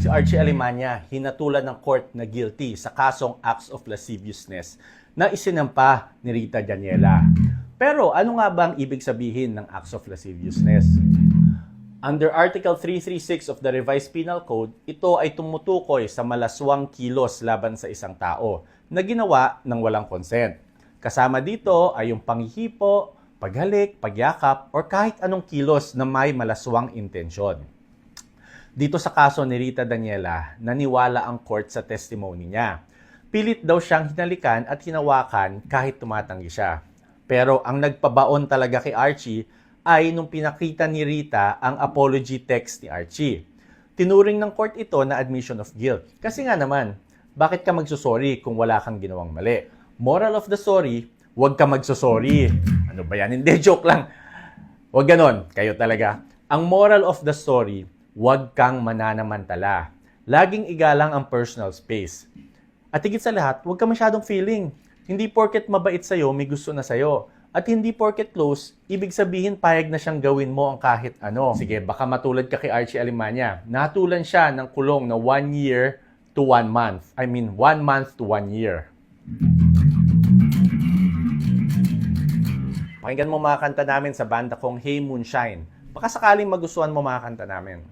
Si Archie Alemania hinatulan ng court na guilty sa kasong acts of lasciviousness na isinampa ni Rita Daniela. Pero ano nga ba ang ibig sabihin ng acts of lasciviousness? Under Article 336 of the Revised Penal Code, ito ay tumutukoy sa malaswang kilos laban sa isang tao na ginawa ng walang consent. Kasama dito ay yung panghihipo, paghalik, pagyakap, or kahit anong kilos na may malaswang intensyon. Dito sa kaso ni Rita Daniela, naniwala ang court sa testimony niya. Pilit daw siyang hinalikan at hinawakan kahit tumatanggi siya. Pero ang nagpabaon talaga kay Archie ay nung pinakita ni Rita ang apology text ni Archie. Tinuring ng court ito na admission of guilt. Kasi nga naman, bakit ka magsusorry kung wala kang ginawang mali? Moral of the story, huwag ka magsusorry. Ano ba yan? Hindi, joke lang. Huwag ganon, kayo talaga. Ang moral of the story, huwag kang mananamantala. Laging igalang ang personal space. At higit sa lahat, huwag ka masyadong feeling. Hindi porket mabait sa'yo, may gusto na sa'yo. At hindi porket close, ibig sabihin payag na siyang gawin mo ang kahit ano. Sige, baka matulad ka kay Archie Alemania. Natulan siya ng kulong na one year to one month. I mean, one month to one year. Pakinggan mo mga kanta namin sa banda kong Hey Moonshine. Baka sakaling magustuhan mo mga kanta namin.